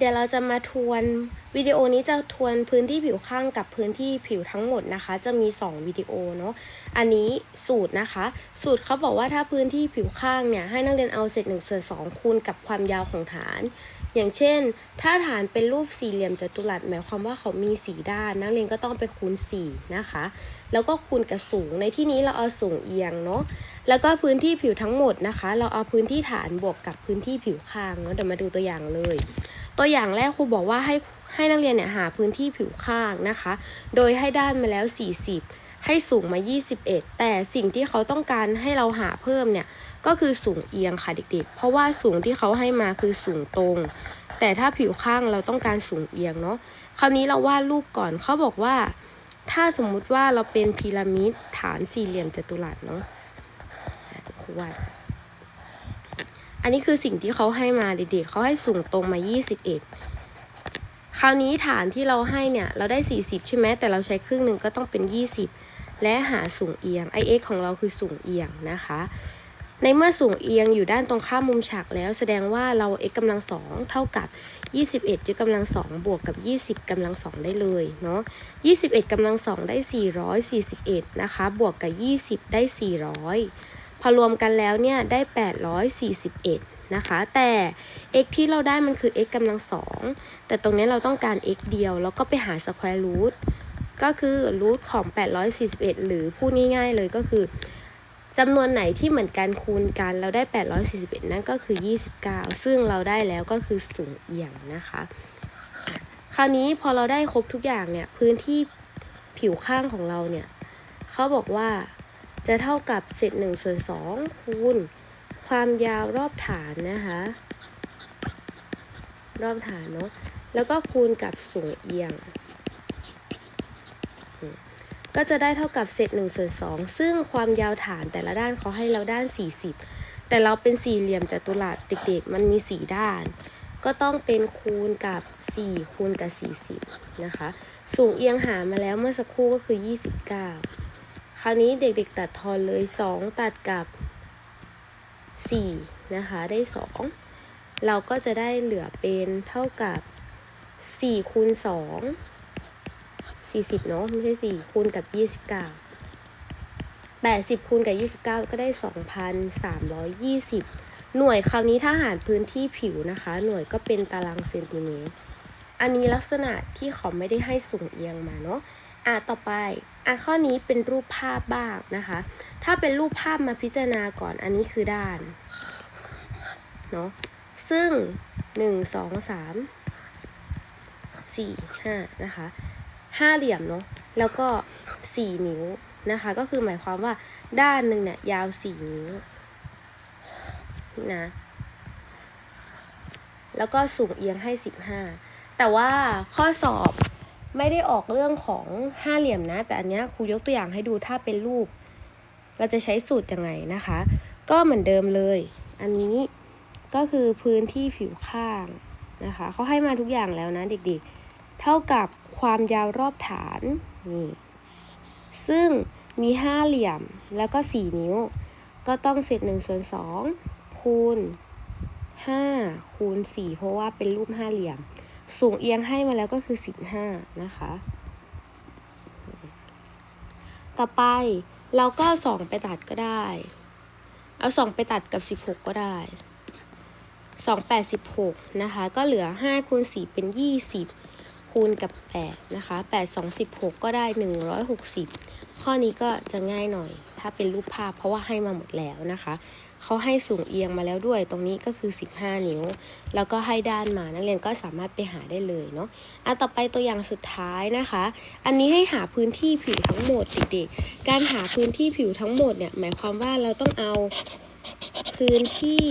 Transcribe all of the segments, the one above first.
เดี๋ยวเราจะมาทวนวิดีโอนี้จะทวนพื้นที่ผิวข้างกับพื้นที่ผิวทั้งหมดนะคะ จะมี 2 วิดีโอเนาะอันนี้สูตรนะคะ สูตรเขาบอกว่าถ้าพื้นที่ผิวข้างเนี่ยให้นักเรียนเอาเศษหนึ่งส่วนสองคูณกับความยาวของฐาน อย่างเช่น ถ้าฐานเป็นรูปสี่เหลี่ยมจัตุรัสหมายความว่าเขามีสีด้าน นักเรียนก็ต้องไปคูณ4นะคะ แล้วก็คูณกับสูงในที่นี้เราเอาสูงเอียงเนาะแล้วก็พื้นที่ผิวทั้งหมดนะคะ เราเอาพื้นที่ฐานบวกกับพื้นที่ผิวข้างเนาะเดี๋ยวมาดูตัวอย่างเลย ตัวอย่างแรกครูบอกว่าให้ให้นักเรียนเนี่ยหาพื้นที่ผิวข้างนะคะ โดยให้ด้านมาแล้ว 40 ให้สูงมา 21 แต่สิ่งที่เขาต้องการให้เราหาเพิ่มเนี่ยก็คือสูงเอียงค่ะเด็กๆ เพราะว่าสูงที่เขาให้มาคือสูงตรง แต่ถ้าผิวข้างเราต้องการสูงเอียงเนาะ คราวนี้เราวาดรูปก่อนเขาบอกว่า ถ้าสมมุติว่าเราเป็นพีระมิดฐานสี่เหลี่ยมจัตุรัสเนาะอะเดี๋ยวครูวาด นนี้คือสิ่งที่เขาให้มาเด็กๆเขาให้สูงตรงมา 21 คราวนี้ฐานที่เราให้เนี่ยเราได้ 40 ใช่ไหมแต่เราใช้ครึ่งหนึ่งก็ต้องเป็น 20 และหาสูงเอียง ix ของเราคือสูงเอียงนะคะ ในเมื่อสูงเอียงอยู่ด้านตรงข้ามมุมฉากแล้ว แสดงว่าเรา x กำลังสองเท่ากับ 21ยกกำลังสองบวกกับ 20กำลังสองได้เลยเนาะ21กำลังสองได้ 441 นะคะ บวกกับ 20 ได้ 400 พอรวมกันแล้วเนี่ยได้ 841 นะคะ แต่ x ที่เราได้มันคือ x กำลังสองแต่ตรงนี้เราต้องการ x เดียว แล้วก็ไปหา square root ก็คือ root ของ 841 หรือพูดง่ายๆเลยก็คือจำนวนไหนที่เหมือนกันคูณกันเราได้ 841 นั่นก็คือ 29 ซึ่งเราได้แล้วก็คือสูงเอียงนะคะอะคราวนี้พอเราได้ครบทุกอย่างเนี่ย พื้นที่ผิวข้างของเราเนี่ย เขาบอกว่า จะเท่ากับเศษ1ส่วน2คูณความยาวรอบฐานนะคะ รอบฐานเนาะแล้วก็คูณกับสูงเอียง ก็จะได้เท่ากับเศษ1ส่วน2ซึ่งความยาวฐานแต่ละด้านเขาให้เราด้าน 40 แต่เราเป็นสี่เหลี่ยมจัตุรัสเด็กๆ มันมี4ด้าน ก็ต้องเป็นคูณกับ 4 คูณกับ 40 นะคะ สูงเอียงหามาแล้วเมื่อสักครู่ก็คือ 29 คราวนี้เด็กๆตัดทอนเลย 2 ตัดกับ 4 นะคะ ได้ 2 เราก็จะได้เหลือเป็นเท่ากับ4คูณ2 40 เนาะไม่ใช่ 4 คูณกับ 29 80คูณกับ 29 ก็ได้ 2,320 หน่วยคราวนี้ถ้าหารพื้นที่ผิวนะคะ หน่วยก็เป็นตารางเซนติเมตร อันนี้ลักษณะที่เขาไม่ได้ให้สูงเอียงมาเนาะ อะต่อไปอะข้อนี้เป็นรูปภาพบ้างนะคะ ถ้าเป็นรูปภาพมาพิจารณาก่อนอันนี้คือด้านเนาะซึ่ง1 2 3 4 5นะคะห้าเหลี่ยมเนาะแล้วก็4นิ้วนะคะ ก็คือหมายความว่าด้านหนึ่งเนี่ยยาว4นิ้วนะแล้วก็สูงเอียงให้15แต่ว่าข้อสอบ ไม่ได้ออกเรื่องของห้าเหลี่ยมนะ แต่อันนี้ครูยกตัวอย่างให้ดูถ้าเป็นรูป เราจะใช้สูตรยังไงนะคะ ก็เหมือนเดิมเลย อันนี้ก็คือพื้นที่ผิวข้างนะคะเขาให้มาทุกอย่างแล้วนะเด็กๆ เท่ากับความยาวรอบฐานนี่ซึ่งมีห้าเหลี่ยมแล้วก็ 4 นิ้ว ก็ต้องเศษ1ส่วน2คูณ5คูณ4เพราะว่าเป็นรูปห้าเหลี่ยม สูงเอียงให้มาแล้วก็คือ 15 นะคะ ต่อไปเราก็2ไปตัดก็ได้ เอา2ไปตัดกับ 16 ก็ได้2 8 16นะคะ ก็เหลือ5คูณ4เป็น20คูณกับ8นะคะ8 2 16ก็ได้160 ข้อนี้ก็จะง่ายหน่อย ถ้าเป็นรูปภาพเพราะว่าให้มาหมดแล้วนะคะเขาให้สูงเอียงมาแล้วด้วย ตรงนี้ก็คือ 15 นิ้ว แล้วก็ให้ด้านมานักเรียนก็สามารถไปหาได้เลยเนาะอะต่อไปตัวอย่างสุดท้ายนะคะ อันนี้ให้หาพื้นที่ผิวทั้งหมดเด็กๆการหาพื้นที่ผิวทั้งหมดเนี่ยหมายความว่าเราต้องเอาพื้นที่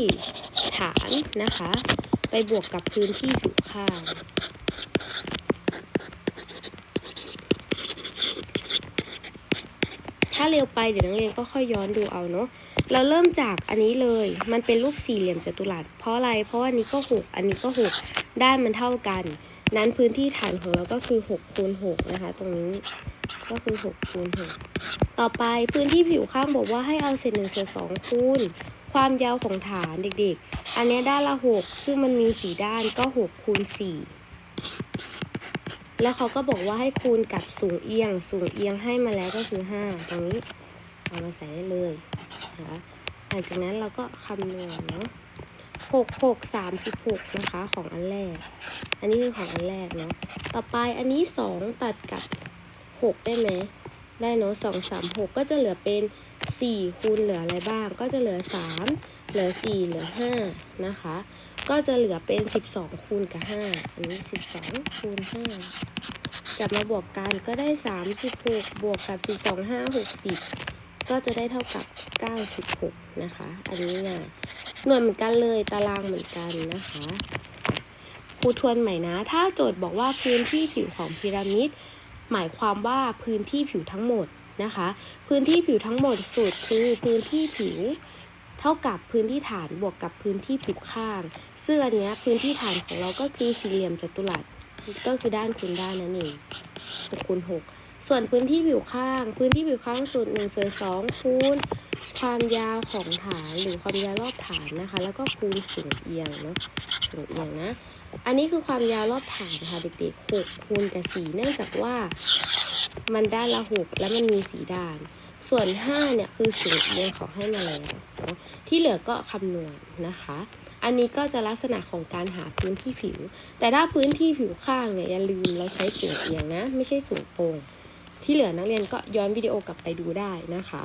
ฐานนะคะ ไปบวกกับพื้นที่ผิวข้าง ถ้า เร็วไปเดี๋ยวนักเรียนก็ค่อยย้อนดูเอาเนาะ เราเริ่มจากอันนี้เลย มันเป็นรูปสี่เหลี่ยมจัตุรัส เพราะอะไร เพราะว่าอันนี้ก็หกอันนี้ก็หกด้านมันเท่ากัน นั้นพื้นที่ฐานของเราก็คือ6คูณ6นะคะ ตรงนี้ก็คือ6คูณ6ต่อไปพื้นที่ผิวข้างบอกว่าให้เอาเศษหนึ่งเศษสองคูณความยาวของฐานเด็กๆ อันนี้ด้านละหกซึ่งมันมีสี่ด้านก็หกคูณสี่ แล้วเขาก็บอกว่าให้คูณกับสูงเอียง สูงเอียงให้มาแล้วก็คือห้าตรงนี้เอามาใส่ได้เลยนะคะหลังจากนั้นเราก็คำนวณเนาะหกหกสามสิบหกนะคะของอันแรก อันนี้คือของอันแรกเนาะ ต่อไปอันนี้สองตัดกับหกได้ไหม ได้เนาะสองสามหกก็จะเหลือเป็นสี่คูณเหลืออะไรบ้าง ก็จะเหลือสามเหลือสี่เหลือห้านะคะ ก็จะเหลือเป็นสิบสองคูณกับห้าอันนี้สิบสองคูณห้าจับมาบวกกันก็ได้สามสิบวกกับสิบสองห้าหกสิบก็จะได้เท่ากับเก้าสิบหกนะคะ อันนี้ง่ายหน่วยเหมือนกันเลยตารางเหมือนกันนะคะครูทวนใหม่นะ ถ้าโจทย์บอกว่าพื้นที่ผิวของพีระมิด หมายความว่าพื้นที่ผิวทั้งหมดนะคะ พื้นที่ผิวทั้งหมดสูตรคือพื้นที่ผิว เท่ากับพื้นที่ฐานบวกกับพื้นที่ผิวข้าง ซึ่งอันเนี้ยพื้นที่ฐานของเราก็คือสี่เหลี่ยมจัตุรัสก็คือด้านคูณด้านนั่นเองหกคูณหกส่วนพื้นที่ผิวข้าง พื้นที่ผิวข้างสูตรหนึ่งส่วนสองคูณความยาวของฐานหรือความยาวรอบฐานนะคะ แล้วก็คูณสูงเอียงเนาะสูงเอียงนะ อันนี้คือความยาวรอบฐานค่ะเด็กๆหกคูณกับสี่เนื่องจากว่ามันด้านละหกแล้วมันมีสีด้าน ส่วนห้าเนี่ยคือสูตรเอียงเขาให้มาแล้วเนาะที่เหลือก็คำนวณนะคะ อันนี้ก็จะลักษณะของการหาพื้นที่ผิว แต่ถ้าพื้นที่ผิวข้างเนี่ยอย่าลืมเราใช้สูตรเอียงนะ ไม่ใช่สูตรตรง ที่เหลือนักเรียนก็ย้อนวิดีโอกลับไปดูได้นะคะ